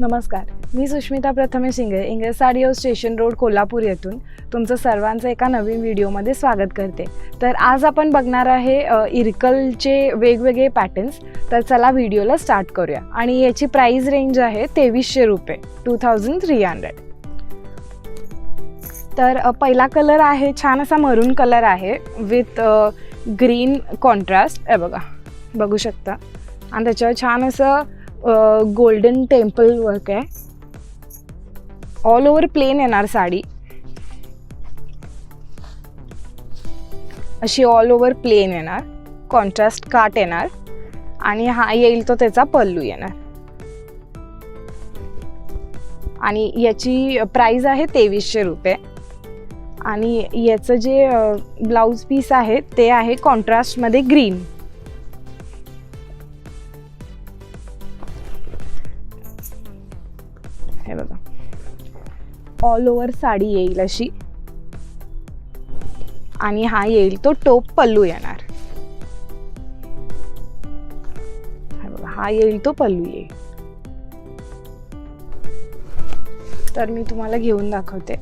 नमस्कार. मी Sushmita Prathame Shinge Ingraj sari house station road Kolhapur येथून तुमचं सर्वांचं एका नवीन व्हिडिओमध्ये स्वागत करते. तर आज आपण बघणार आहे इरकलचे वेगवेगळे पॅटर्न्स तर चला व्हिडिओला स्टार्ट करूया. आणि याची प्राईस रेंज आहे तेवीसशे रुपये टू थाउजंड थ्री हंड्रेड तर पहिला कलर आहे छान असा मरून कलर आहे विथ ग्रीन कॉन्ट्रास्ट आहे बघा बघू शकता. आणि त्याच्यावर छान असं गोल्डन टेम्पल वर्क आहे. ऑल ओव्हर प्लेन येणार साडी. अशी ऑल ओव्हर प्लेन येणार. कॉन्ट्रास्ट काट येणार. आणि हा येईल तो त्याचा पल्लू येणार. आणि याची प्राईज आहे तेवीसशे रुपये. आणि याचं जे ब्लाऊज पीस आहे ते आहे कॉन्ट्रास्टमध्ये ग्रीन ऑल ओव्हर साडी येईल अशी. आणि हा येईल तो टोप पल्लू येणार. हा येईल तो पल्लू येईल. तर मी तुम्हाला घेऊन दाखवते.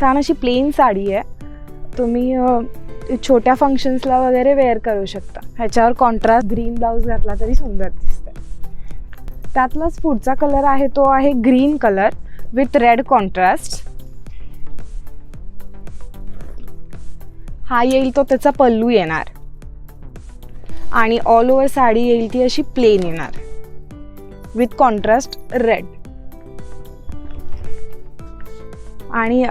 छान अशी प्लेन साडी आहे. तुम्ही छोट्या फंक्शन्सला वगैरे वेअर करू शकता. ह्याच्यावर कॉन्ट्रास्ट ग्रीन ब्लाऊज घातला तरी सुंदर दिसतं त्यातलाच पुढचा कलर आहे तो आहे green colour with red contrast हा येईल तो त्याचा पल्लू येणार. आणि ऑल ओव्हर साडी येईल ती अशी प्लेन येणार. विथ कॉन्ट्रास्ट रेड आणि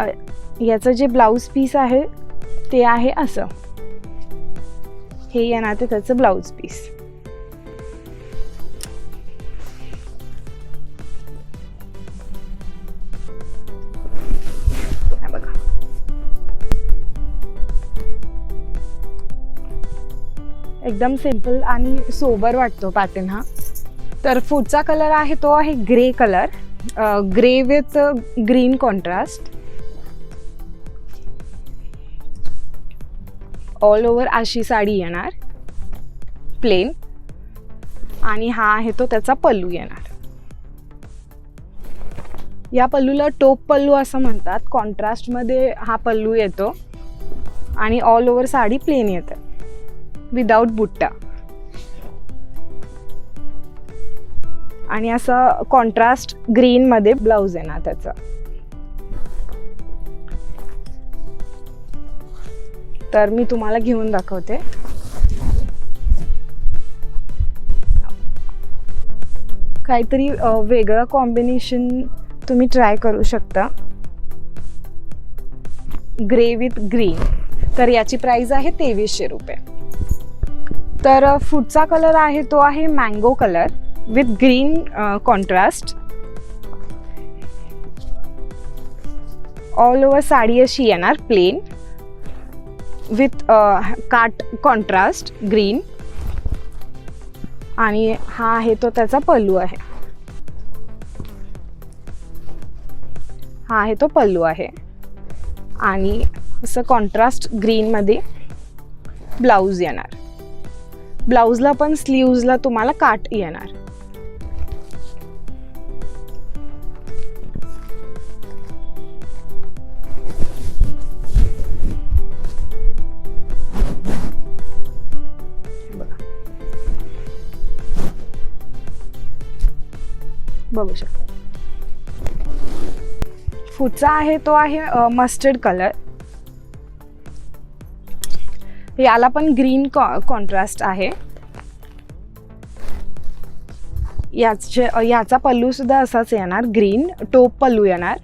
याचं जे ब्लाऊज पीस आहे ते आहे असं. हे येणार ते त्याचं ब्लाऊज पीस. बघा. एकदम सिंपल आणि सोबर वाटतो पॅटर्न हा. तर पुढचा कलर आहे तो आहे grey colour grey with green contrast all over अशी साडी येणार. प्लेन आणि हा आहे तो त्याचा पल्लू येणार. या पल्लूला टोप पल्लू असं म्हणतात. कॉन्ट्रास्टमध्ये हा पल्लू येतो. आणि ऑल ओव्हर साडी प्लेन येते. विदाऊट बुट्टा. आणि असं कॉन्ट्रास्ट ग्रीनमध्ये ब्लाऊज येणार त्याचा. तर मी तुम्हाला घेऊन दाखवते. काहीतरी वेगळं कॉम्बिनेशन तुम्ही ट्राय करू शकता. ग्रे विथ ग्रीन तर याची प्राइस आहे तेवीसशे रुपये. तर फूडचा कलर आहे तो आहे mango colour with green contrast all over sari अशी येणार प्लेन विथ काट कॉन्ट्रास्ट ग्रीन आणि हा आहे तो त्याचा पल्लू आहे. हा आहे तो पल्लू आहे. आणि असं कॉन्ट्रास्ट ग्रीनमध्ये ब्लाऊज येणार. ब्लाऊजला पण स्लीव्जला तुम्हाला काट येणार. बघू शकता. पुढचा आहे तो आहे मस्टर्ड कलर याला पण ग्रीन कॉ कॉन्ट्रास्ट आहे. याचे याचा पल्लू सुद्धा असाच येणार ग्रीन टोप पल्लू येणार.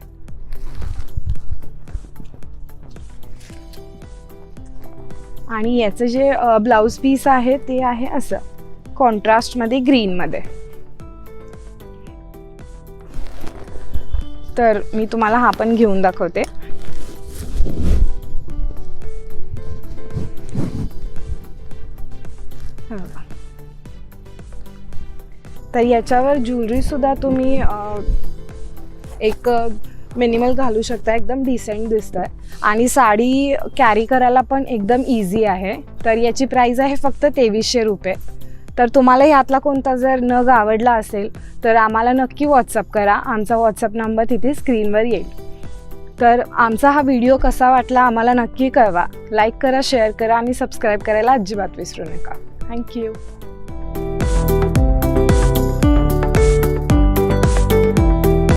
आणि याचं जे ब्लाऊज पीस आहे ते आहे असं. कॉन्ट्रास्टमध्ये ग्रीनमध्ये तर मी तुम्हाला हा पण घेऊन दाखवते. तर याच्यावर ज्वेलरी सुद्धा तुम्ही एक मिनिमल घालू शकता. एकदम डिसेंट दिसत आहे आणि साडी कॅरी करायला पण एकदम इझी आहे. तर याची प्राईज आहे फक्त तेवीसशे रुपये. तर तुम्हाला यातला कोणता जर नग आवडला असेल तर आम्हाला नक्की व्हॉट्सअप करा. आमचा व्हॉट्सअप नंबर तिथे स्क्रीनवर येईल. तर आमचा हा व्हिडिओ कसा वाटला आम्हाला नक्की कळवा. लाईक करा शेअर करा आणि सबस्क्राईब करायला अजिबात विसरू नका. थँक्यू